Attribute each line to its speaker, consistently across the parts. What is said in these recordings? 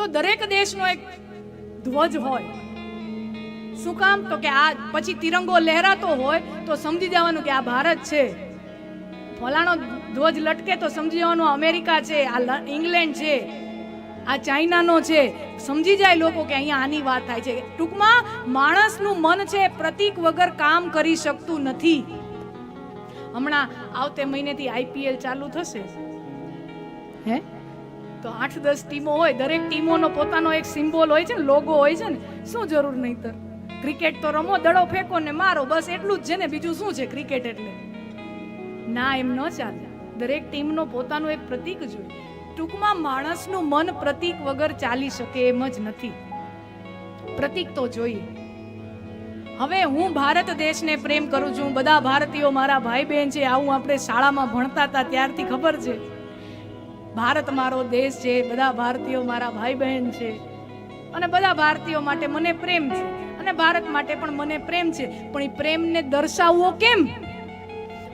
Speaker 1: તો દરેક દેશનો એક ધ્વજ હોય. શું કામ? તો કે આ પછી તિરંગો લહેરાતો હોય તો સમજી જવાનું કે આ ભારત છે. ફલાણો ધ્વજ લટકે તો સમજી જવાનું અમેરિકા છે, આ ઇંગ્લેન્ડ છે, આ ચાઇનાનો છે. સમજી જાય લોકો કે અહીંયા આની વાત થાય છે. ટૂંકમાં માણસનું મન છે, પ્રતીક વગર કામ કરી શકતું નથી. હમણાં આવતે મહિનેથી આઈપીએલ ચાલુ થશે. હે? તો આઠ દસ ટીમો હોય, દરેક ટીમોનો પોતાનો એક સિમ્બોલ હોય છે ને લોગો હોય છે ને, શું જરૂર નહીતર? ક્રિકેટ તો રમો, દડો ફેંકો ને મારો, બસ એટલું જ છે ને, બીજું શું છે ક્રિકેટ એટલે? ના, એમ ન ચાલે. દરેક ટીમનો પોતાનો એક પ્રતીક જોઈએ ટૂંકમાં માણસનું મન પ્રતીક વગર ચાલી શકે એમ જ નથી. પ્રતીક તો જોઈએ. હવે હું ભારત દેશને પ્રેમ કરું છું, બધા ભારતીયો મારા ભાઈ બહેન છે, આવું આપણે શાળામાં ભણતા હતા, ત્યારથી ખબર છે. ભારત મારો દેશ છે, બધા ભારતીયો મારા ભાઈ બહેન છે. અને બધા ભારતીયો માટે મને પ્રેમ છે. અને ભારત માટે પણ મને પ્રેમ છે. પણ એ પ્રેમને દર્શાવવો કેમ?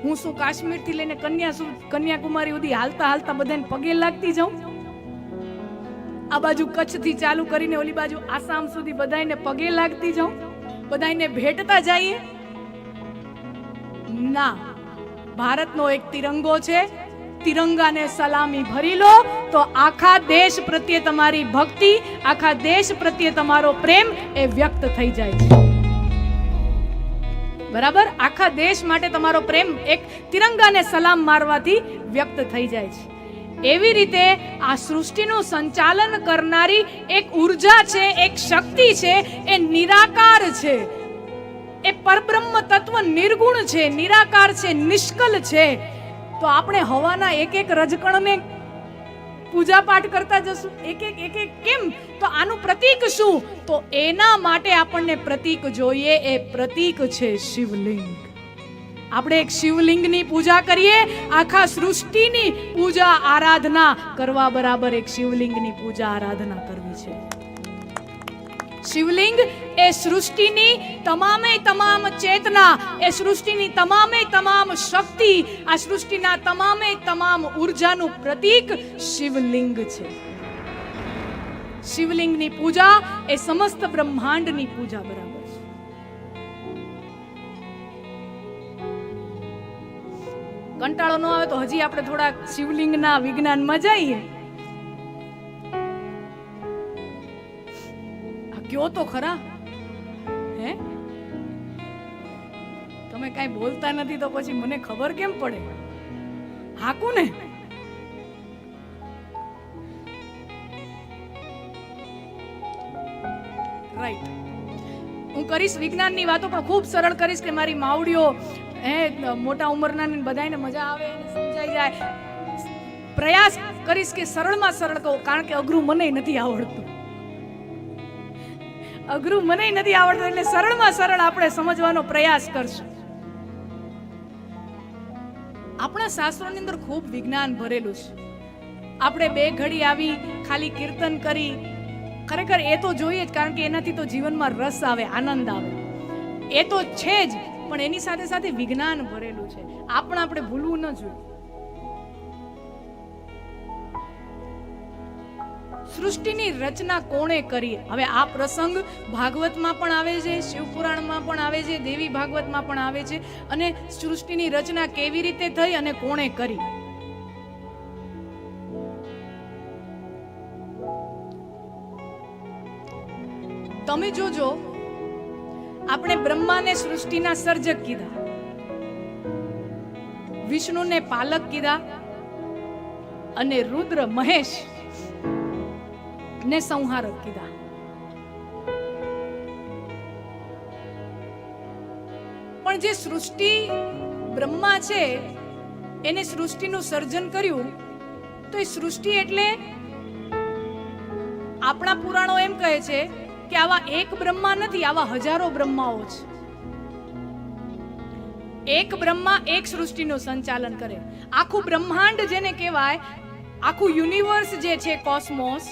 Speaker 1: હું શું કાશ્મીરથી લઈને કન્યા કન્યાકુમારી સુધી હાલતા હાલતા બધાને પગે લાગતી જાઉં? આ બાજુ કચ્છથી ચાલુ કરીને ઓલી બાજુ આસામ સુધી બધાને પગે લાગતી જાઉં? બધાને ભેટતા જઈએ? ના. ભારતનો એક તિરંગો છે. તિરંગાને સલામી ભરી લો, તો આખા દેશ પ્રત્યે તમારી ભક્તિ, આખા દેશ પ્રત્યે તમારો પ્રેમ એ વ્યક્ત થઈ જાય છે. બરાબર? આખા દેશ માટે તમારો પ્રેમ એક તિરંગાને સલામ મારવાથી વ્યક્ત થઈ જાય છે. એવી રીતે આ સૃષ્ટિનું સંચાલન કરનારી એક ઊર્જા છે, એક શક્તિ છે, એ નિરાકાર છે. એ પરબ્રહ્મ તત્વ નિર્ગુણ છે, નિરાકાર છે, નિષ્કલ છે. તો આપણે હવાના એક એક રજકણને પૂજા પાઠ કરતા જશું. એક એક એક એક કેમ? તો આનું પ્રતીક શું? તો એના માટે આપણને પ્રતીક જોઈએ. એ પ્રતીક છે શિવલિંગ. આપણે એક શિવલિંગની પૂજા કરીએ, આખા સૃષ્ટિની પૂજા આરાધના કરવા બરાબર એક શિવલિંગની પૂજા આરાધના કરવી છે. શિવલિંગ એ સૃષ્ટિની તમામે તમામ ચેતના, એ સૃષ્ટિની તમામે તમામ શક્તિ, આ સૃષ્ટિના તમામે તમામ ઉર્જાનું પ્રતીક શિવલિંગ છે. શિવલિંગની પૂજા એ સમસ્ત બ્રહ્માંડની પૂજા બરાબર છે. કંટાળો ન આવે તો હજી આપણે થોડા શિવલિંગના વિજ્ઞાનમાં જઈએ. કયો તો ખરા? હે? તમે કાંઈ બોલતા નથી તો પછી મને ખબર કેમ પડે? હાકું ને? રાઈટ હું કરીશ વિજ્ઞાનની વાતો પણ ખૂબ સરળ કરીશ કે મારી માવડીઓ, હે, મોટા ઉંમરના બધાને મજા આવે સમજાઈ જાય. પ્રયાસ કરીશ કે સરળમાં સરળ કહું, કારણ કે અઘરું મને નથી આવડતું. અઘરું મને નથી આવડતું, એટલે સરળમાં સરળ આપણે સમજવાનો પ્રયાસ કરશું. આપણા શાસ્ત્રોની અંદર ખૂબ વિજ્ઞાન ભરેલું છે. આપણે બે ઘડી આવી ખાલી કીર્તન કરી, ખરેખર એ તો જોઈએ જ, કારણ કે એનાથી તો જીવનમાં રસ આવે, આનંદ આવે. એ તો છે જ, પણ એની સાથે સાથે વિજ્ઞાન ભરેલું છે. આપણે આપણે ભૂલવું ન જોઈએ. સૃષ્ટિની રચના કોણે કરી? હવે આ પ્રસંગ ભાગવતમાં પણ આવે છે, શિવપુરાણમાં પણ આવે છે, દેવી ભાગવતમાં પણ આવે છે. અને સૃષ્ટિની રચના કેવી રીતે થઈ અને કોણે કરી? તમે જોજો, આપણે બ્રહ્માને સૃષ્ટિના સર્જક કીધા. વિષ્ણુને પાલક કીધા. અને રુદ્ર મહેશ. ને સંહારક કીધા. પણ જે સૃષ્ટિ બ્રહ્મા છે, એને સૃષ્ટિનું સર્જન કર્યું, તો એ સૃષ્ટિ એટલે આપણા પુરાણો એમ કહે છે કે આવા એક બ્રહ્મા નથી, આવા હજારો બ્રહ્માઓ છે. એક બ્રહ્મા એક સૃષ્ટિનું સંચાલન કરે. આખું બ્રહ્માંડ જેને કહેવાય, આખું યુનિવર્સ જે છે, કોસ્મોસ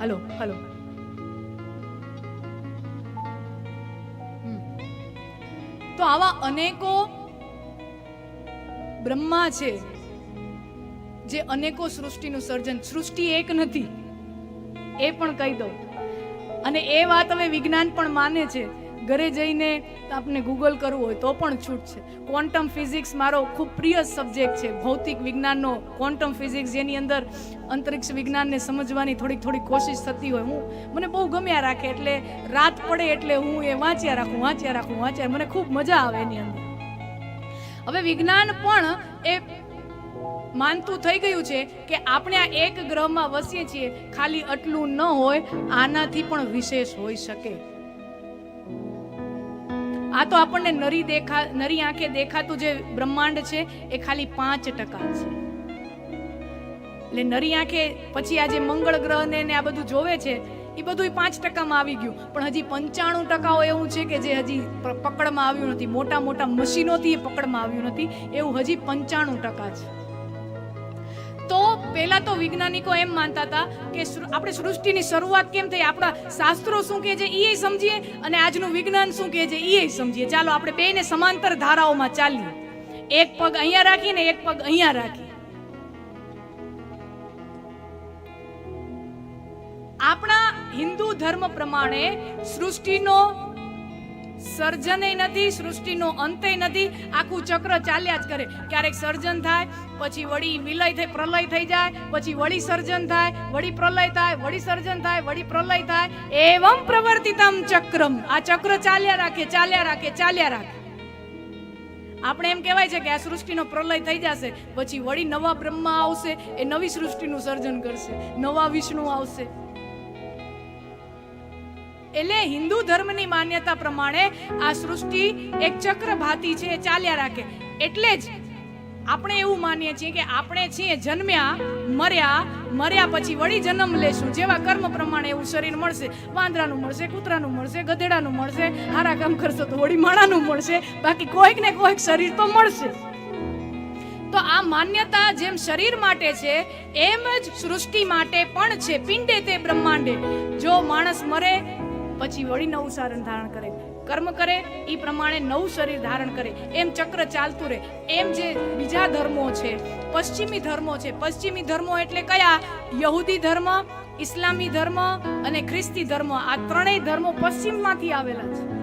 Speaker 1: હલો હલો તો આવા અનેકો બ્રહ્મા છે જે અનેકો સૃષ્ટિનું સર્જન. સૃષ્ટિ એક નથી, એ પણ કહી દઉં. અને એ વાત હવે વિજ્ઞાન પણ માને છે ઘરે જઈને આપને ગૂગલ કરવું હોય તો પણ છૂટ છે. ક્વોન્ટમ ફિઝિક્સ મારો ખૂબ પ્રિય સબ્જેક્ટ છે. ભૌતિક વિજ્ઞાનનો ક્વોન્ટમ ફિઝિક્સ જેની અંદર અંતરિક્ષ વિજ્ઞાનને સમજવાની થોડીક થોડી કોશિશ થતી હોય. હું, મને બહુ ગમ્યા રાખે એટલે રાત પડે એટલે હું એ વાંચ્યા રાખું વાંચ્યા રાખું, વાંચ્યા મને ખૂબ મજા આવે એની અંદર. હવે વિજ્ઞાન પણ એ માનતું થઈ ગયું છે કે આપણે આ એક ગ્રહમાં વસીએ છીએ. ખાલી આટલું ન હોય, આનાથી પણ વિશેષ હોઈ શકે. આ તો આપણને નરી દેખા, નરી આંખે દેખાતું જે બ્રહ્માંડ છે, એ ખાલી પાંચ ટકા છે. એટલે નરી આંખે પછી આ જે મંગળ ગ્રહ ને આ બધું જોવે છે, એ બધું પાંચ ટકામાં આવી ગયું. પણ હજી પંચાણું ટકાઓ એવું છે કે જે હજી પકડમાં આવ્યું નથી. મોટા મોટા મશીનોથી એ પકડમાં આવ્યું નથી. એવું હજી પંચાણું ટકા છે. પહેલા તો વૈજ્ઞાનિકો એમ માનતા હતા કે આપણે સૃષ્ટિની શરૂઆત કેમ થઈ? આપણા શાસ્ત્રો શું કહે છે? એ સમજીએ અને આજનું વિજ્ઞાન શું કહે છે? એ સમજીએ. ચાલો, આપણે બેને સમાંતર ધારાઓમાં ચાલીએ. એક પગ અહીંયા રાખીને, એક પગ અહીંયા રાખીએ. આપણા હિન્દુ ધર્મ પ્રમાણે સૃષ્ટિનો સર્જનય નથી, સૃષ્ટિનો અંતય નથી. આખું ચક્ર ચાલ્યા જ કરે. ક્યારેક સર્જન થાય, પછી વળી વિલય થઈ, પ્રલય થઈ જાય, પછી વળી સર્જન થાય, વળી પ્રલય થાય, વળી સર્જન થાય, વળી પ્રલય થાય. એવમ પ્રવર્તિતમ ચક્રમ. આ ચક્ર ચાલ્યા રાખે ચાલ્યા રાખે ચાલ્યા રાખે. આપણે એમ કહેવાય છે કે આ સૃષ્ટિનો પ્રલય થઈ જશે, પછી વળી નવા બ્રહ્મા આવશે, એ નવી સૃષ્ટિનું સર્જન કરશે, નવા વિષ્ણુ આવશે. એટલે હિન્દુ ધર્મની માન્યતા પ્રમાણે આ સૃષ્ટિ એક ચક્રભાતી છે, એ ચાલ્યા રાખે. એટલે જ આપણે એવું માનીએ છીએ કે આપણે છીએ જન્મ્યા, મર્યા મર્યા પછી વળી જન્મ લેશું. જેવા કર્મ પ્રમાણે એવું શરીર મળશે. વાંદરાનું મળશે, કૂતરાનું મળશે, ગધેડાનું મળશે, હારા કામ કરશો તો વળી માણાનું મળશે. બાકી કોઈક ને કોઈક શરીર તો મળશે. તો આ માન્યતા જેમ શરીર માટે છે, એમ જ સૃષ્ટિ માટે પણ છે. પિંડે તે બ્રહ્માંડે. જો માણસ મરે પછી વળી નવું સારણ ધારણ કરે. કર્મ કરે, એ પ્રમાણે નવું શરીર ધારણ કરે. એમ ચક્ર ચાલતું રહે. એમ જે બીજા ધર્મો છે, પશ્ચિમી ધર્મો છે. પશ્ચિમી ધર્મો એટલે કયા? યહૂદી ધર્મ, ઇસ્લામી ધર્મ અને ખ્રિસ્તી ધર્મ. આ ત્રણેય ધર્મો પશ્ચિમમાંથી આવેલા છે.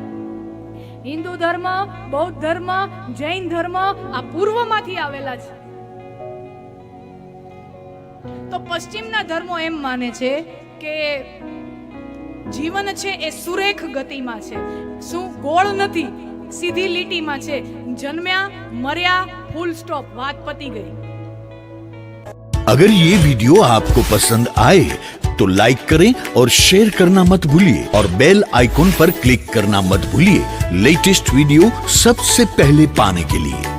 Speaker 1: હિન્દુ ધર્મ, બૌદ્ધ ધર્મ, જૈન ધર્મ આ પૂર્વમાંથી આવેલા છે. તો પશ્ચિમના ધર્મો એમ માને છે કે જીવન છે એ સુરેખ ગતિમાં છે શું ગોળ નથી સીધી લીટીમાં છે જન્મ્યા મર્યા ફૂલ સ્ટોપ વાત પતી ગઈ
Speaker 2: अगर ये वीडियो आपको पसंद आए तो लाइक करें और शेयर करना मत भूलिए और बेल आइकॉन पर क्लिक करना मत भूलिए लेटेस्ट वीडियो सबसे पहले पाने के लिए